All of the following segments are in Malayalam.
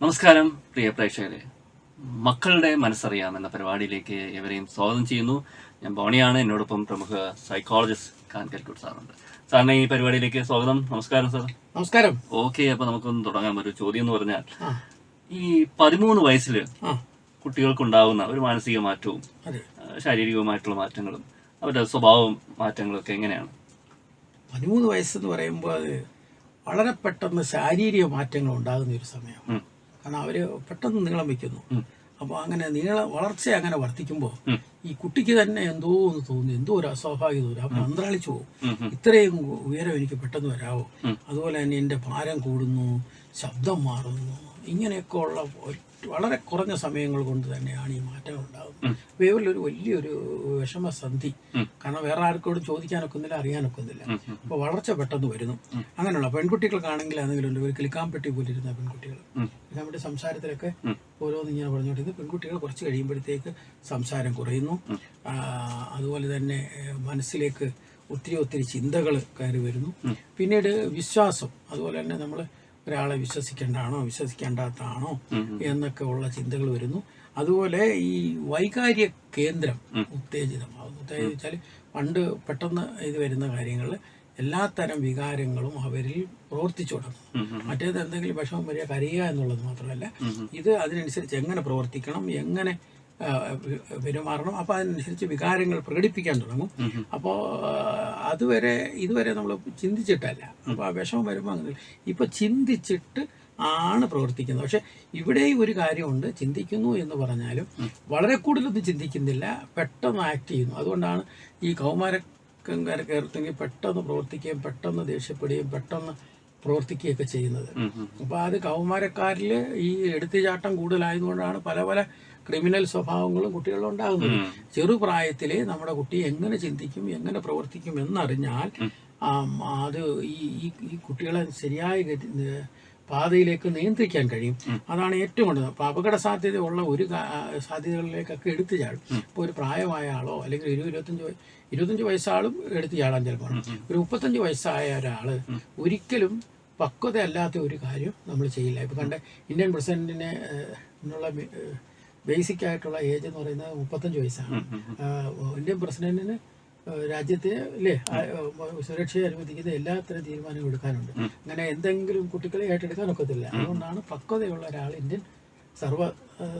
നമസ്കാരം പ്രിയ പ്രേക്ഷകരെ. മക്കളുടെ മനസ്സറിയാം എന്ന പരിപാടിയിലേക്ക് എവരെയും സ്വാഗതം ചെയ്യുന്നു. ഞാൻ ബോണിയാണ് എന്നോടൊപ്പം പ്രമുഖ സൈക്കോളജിസ്റ്റ് കാൻ കൽക്കുട്ട് സാറുണ്ട്. സാറിനെ ഈ പരിപാടിയിലേക്ക് സ്വാഗതം. നമസ്കാരം സാർ. നമസ്കാരം. ഓക്കെ അപ്പൊ നമുക്കൊന്ന് തുടങ്ങാം. ഒരു ചോദ്യം എന്ന് പറഞ്ഞാൽ ഈ പതിമൂന്ന് വയസ്സിൽ കുട്ടികൾക്കുണ്ടാകുന്ന ഒരു മാനസിക മാറ്റവും ശാരീരികവുമായിട്ടുള്ള മാറ്റങ്ങളും അവരുടെ സ്വഭാവം മാറ്റങ്ങളും ഒക്കെ എങ്ങനെയാണ്? പതിമൂന്ന് വയസ്സെന്ന് പറയുമ്പോൾ അത് വളരെ പെട്ടെന്ന് ശാരീരിക മാറ്റങ്ങൾ ഉണ്ടാകുന്ന ഒരു സമയം ഉം. കാരണം അവർ പെട്ടെന്ന് നീളം വെക്കുന്നു. അപ്പൊ അപ്പോൾ അങ്ങനെ നീള വളർച്ച അങ്ങനെ വർദ്ധിക്കുമ്പോൾ ഈ കുട്ടിക്ക് തന്നെ എന്തോ എന്ന് തോന്നുന്നു എന്തോ ഒരു അസ്വാഭാവിക വരും അപ്പം അന്തരാളിച്ചു പോകും. ഇത്രയും ഉയരം എനിക്ക് പെട്ടെന്ന് വരാവോ. അതുപോലെ തന്നെ എന്റെ ഭാരം കൂടുന്നു ശബ്ദം മാറുന്നു ഇങ്ങനെയൊക്കെ ഉള്ള വളരെ കുറഞ്ഞ സമയങ്ങൾ കൊണ്ട് തന്നെയാണ് ഈ മാറ്റം ഉണ്ടാകുന്നത്. വേവിലൊരു വലിയൊരു വിഷമസന്ധി. കാരണം വേറെ ആർക്കോട് ചോദിക്കാനൊക്കുന്നില്ല അറിയാനൊക്കുന്നില്ല. അപ്പോൾ വളർച്ച പെട്ടെന്ന് വരുന്നു. അങ്ങനെയുള്ള പെൺകുട്ടികൾക്കാണെങ്കിൽ ആണെങ്കിലും ഒരു കിളിക്കാമ്പെട്ടി പോലെ ഇരുന്ന പെൺകുട്ടികൾ. നമ്മുടെ സംസാരത്തിലൊക്കെ ഓരോന്ന് ഇങ്ങനെ പറഞ്ഞുകൊണ്ടിരുന്നത് പെൺകുട്ടികൾ കുറച്ച് കഴിയുമ്പോഴത്തേക്ക് സംസാരം കുറയുന്നു. അതുപോലെ തന്നെ മനസ്സിലേക്ക് ഒത്തിരി ഒത്തിരി ചിന്തകൾ കയറി വരുന്നു. പിന്നീട് വിശ്വാസം. അതുപോലെ തന്നെ നമ്മൾ ഒരാളെ വിശ്വസിക്കേണ്ടതാണോ വിശ്വസിക്കേണ്ടാത്തതാണോ എന്നൊക്കെ ഉള്ള ചിന്തകൾ വരുന്നു. അതുപോലെ ഈ വൈകാര്യ കേന്ദ്രം ഉത്തേജിതമാകുന്നു. ഉത്തേജിതം വെച്ചാൽ പണ്ട് പെട്ടെന്ന് ഇത് വരുന്ന കാര്യങ്ങൾ എല്ലാത്തരം വികാരങ്ങളും അവരിൽ പ്രവർത്തിച്ചു തുടങ്ങും. മറ്റേത് എന്തെങ്കിലും വിഷമം വരിക കരയുക എന്നുള്ളത് മാത്രമല്ല ഇത് അതിനനുസരിച്ച് എങ്ങനെ പ്രവർത്തിക്കണം എങ്ങനെ പെരുമാറണം അപ്പോൾ അതിനനുസരിച്ച് വികാരങ്ങൾ പ്രകടിപ്പിക്കാൻ തുടങ്ങും. അപ്പോൾ അതുവരെ ഇതുവരെ നമ്മൾ ചിന്തിച്ചിട്ടല്ല. അപ്പോൾ ആ വിഷമം വരുമ്പോൾ അങ്ങനെ. ഇപ്പോൾ ചിന്തിച്ചിട്ട് ആണ് പ്രവർത്തിക്കുന്നത്. പക്ഷെ ഇവിടെ ഒരു കാര്യമുണ്ട്. ചിന്തിക്കുന്നു എന്ന് പറഞ്ഞാലും വളരെ കൂടുതലൊന്നും ചിന്തിക്കുന്നില്ല. പെട്ടെന്ന് ആക്ട് ചെയ്യുന്നു. അതുകൊണ്ടാണ് ഈ കൗമാരക്കാരെ കയറത്തെങ്കിൽ പെട്ടെന്ന് പ്രവർത്തിക്കുകയും പെട്ടെന്ന് ദേഷ്യപ്പെടുകയും പെട്ടെന്ന് പ്രവർത്തിക്കുകയൊക്കെ ചെയ്യുന്നത്. അപ്പോൾ അത് കൗമാരക്കാരിൽ ഈ എടുത്തുചാട്ടം കൂടുതലായതുകൊണ്ടാണ് പല പല ക്രിമിനൽ സ്വഭാവങ്ങളും കുട്ടികളിൽ ഉണ്ടാകുന്നത്. ചെറുപ്രായത്തിലെ നമ്മുടെ കുട്ടി എങ്ങനെ ചിന്തിക്കും എങ്ങനെ പ്രവർത്തിക്കും എന്നറിഞ്ഞാൽ അത് ഈ ഈ കുട്ടികളെ ശരിയായ പാതയിലേക്ക് നിയന്ത്രിക്കാൻ കഴിയും. അതാണ് ഏറ്റവും കൂടുതൽ. അപ്പോൾ അപകട സാധ്യതയുള്ള ഒരു സാധ്യതകളിലേക്കൊക്കെ എടുത്തു ചാടും. ഇപ്പോൾ ഒരു പ്രായമായ ആളോ അല്ലെങ്കിൽ ഒരു ഇരുപത്തഞ്ച് ഇരുപത്തഞ്ച് വയസ്സാളും എടുത്തു ചാടാൻ ചിലപ്പോൾ ഒരു മുപ്പത്തഞ്ച് വയസ്സായ ഒരാൾ ഒരിക്കലും പക്വത അല്ലാത്ത ഒരു കാര്യം നമ്മൾ ചെയ്യില്ല. ഇപ്പൊ കണ്ട ഇന്ത്യൻ പ്രസിഡന്റിനെ എന്നുള്ള ബേസിക് ആയിട്ടുള്ള ഏജ് എന്ന് പറയുന്നത് മുപ്പത്തഞ്ച് വയസ്സാണ്. ഇന്ത്യൻ പ്രസിഡന്റിന് രാജ്യത്തെ അല്ലേ സുരക്ഷയെ അനുവദിക്കുന്ന എല്ലാത്തരം തീരുമാനങ്ങളും എടുക്കാനുണ്ട്. അങ്ങനെ എന്തെങ്കിലും കുട്ടികളെ ഏറ്റെടുക്കാൻ ഒക്കത്തില്ല. അതുകൊണ്ടാണ് പക്വതയുള്ള ഒരാൾ ഇന്ത്യൻ സർവ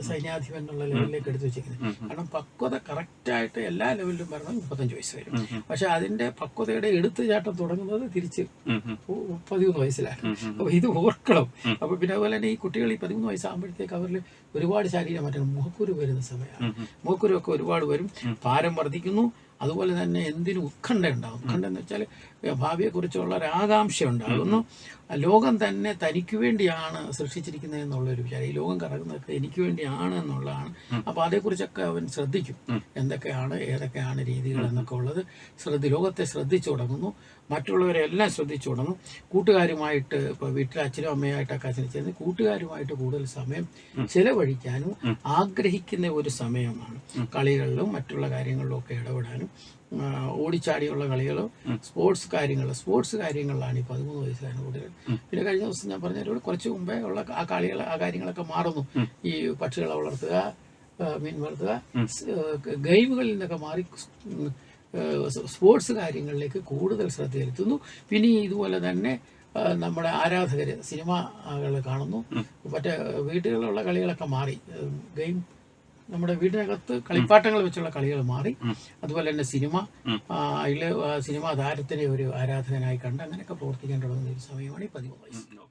സൈന്യാധിപൻ എന്നുള്ള ലെവലിലേക്ക് എടുത്തു വെച്ചിരിക്കുന്നത്. കാരണം പക്വത കറക്റ്റായിട്ട് എല്ലാ ലെവലിലും വരണം മുപ്പത്തഞ്ച് വയസ്സ് വരും. പക്ഷെ അതിന്റെ പക്വതയുടെ എടുത്തുചാട്ടം തുടങ്ങുന്നത് തിരിച്ച് പതിമൂന്ന് വയസ്സിലാണ്. അപ്പോൾ ഇത് ഓർക്കണം. അപ്പോൾ പിന്നെ അതുപോലെ തന്നെ ഈ കുട്ടികൾ ഈ പതിമൂന്ന് വയസ്സാകുമ്പോഴത്തേക്ക് അവരിൽ ഒരുപാട് ശാരീരിക മാറ്റങ്ങൾ മുഖക്കുരു വരുന്ന സമയമാണ്. മുഖക്കുരു ഒക്കെ ഒരുപാട് വരും. ഭാരം വർദ്ധിക്കുന്നു. അതുപോലെ തന്നെ എന്തിനും ഉത്കണ്ഠ ഉണ്ടാവും? ഉത്കണ്ഠ എന്ന് വെച്ചാൽ ഭാവിയെക്കുറിച്ചുള്ള ഒരു ആകാംക്ഷ ഉണ്ടാകുന്നു ലോകം തന്നെ തനിക്ക് വേണ്ടിയാണ് സൃഷ്ടിച്ചിരിക്കുന്നത് എന്നുള്ളൊരു വിചാരം. ഈ ലോകം കറങ്ങുന്നതൊക്കെ എനിക്ക് വേണ്ടിയാണ് എന്നുള്ളതാണ് അപ്പോൾ അതേക്കുറിച്ചൊക്കെ അവൻ ശ്രദ്ധിക്കും. എന്തൊക്കെയാണ് ഏതൊക്കെയാണ് രീതികൾ എന്നൊക്കെ ഉള്ളത്. ശ്രദ്ധ ലോകത്തെ ശ്രദ്ധിച്ചു തുടങ്ങുന്നു. മറ്റുള്ളവരെ എല്ലാം ശ്രദ്ധിച്ചു തുടങ്ങും കൂട്ടുകാരുമായിട്ട് ഇപ്പോൾ വീട്ടിലെ അച്ഛനും അമ്മയായിട്ടൊക്കെ അച്ഛനെ ചേർന്ന് കൂട്ടുകാരുമായിട്ട് കൂടുതൽ സമയം ചെലവഴിക്കാനും ആഗ്രഹിക്കുന്ന ഒരു സമയമാണ്. കളികളിലും മറ്റുള്ള കാര്യങ്ങളിലും ഒക്കെ ഇടപെടാനും ഓടിച്ചാടിയുള്ള കളികളോ സ്പോർട്സ് കാര്യങ്ങൾ സ്പോർട്സ് കാര്യങ്ങളിലാണ് ഈ പതിമൂന്ന് വയസ്സാണ് കൂടുതൽ പിന്നെ കഴിഞ്ഞ ദിവസം ഞാൻ പറഞ്ഞതിലൂടെ കുറച്ച് മുമ്പേ ഉള്ള ആ കളികൾ ആ കാര്യങ്ങളൊക്കെ മാറുന്നു. ഈ പക്ഷികളെ വളർത്തുക മീൻ വളർത്തുക ഗെയിമുകളിൽ നിന്നൊക്കെ മാറി സ്പോർട്സ് കാര്യങ്ങളിലേക്ക് കൂടുതൽ ശ്രദ്ധ ചെലുത്തുന്നു. പിന്നെ ഇതുപോലെ തന്നെ നമ്മുടെ ആരാധകർ സിനിമകൾ കാണുന്നു. മറ്റേ വീടുകളിലുള്ള കളികളൊക്കെ മാറി. ഗെയിം നമ്മുടെ വീടിനകത്ത് കളിപ്പാട്ടങ്ങൾ വെച്ചുള്ള കളികൾ മാറി. അതുപോലെ തന്നെ സിനിമ അതിൽ സിനിമാ താരത്തിനെ ഒരു ആരാധകനായി കണ്ട് അങ്ങനെയൊക്കെ പ്രവർത്തിക്കാൻ തുടങ്ങുന്ന ഒരു സമയമാണ് ഈ പതിമൂന്ന് വയസ്സ്. ഉം,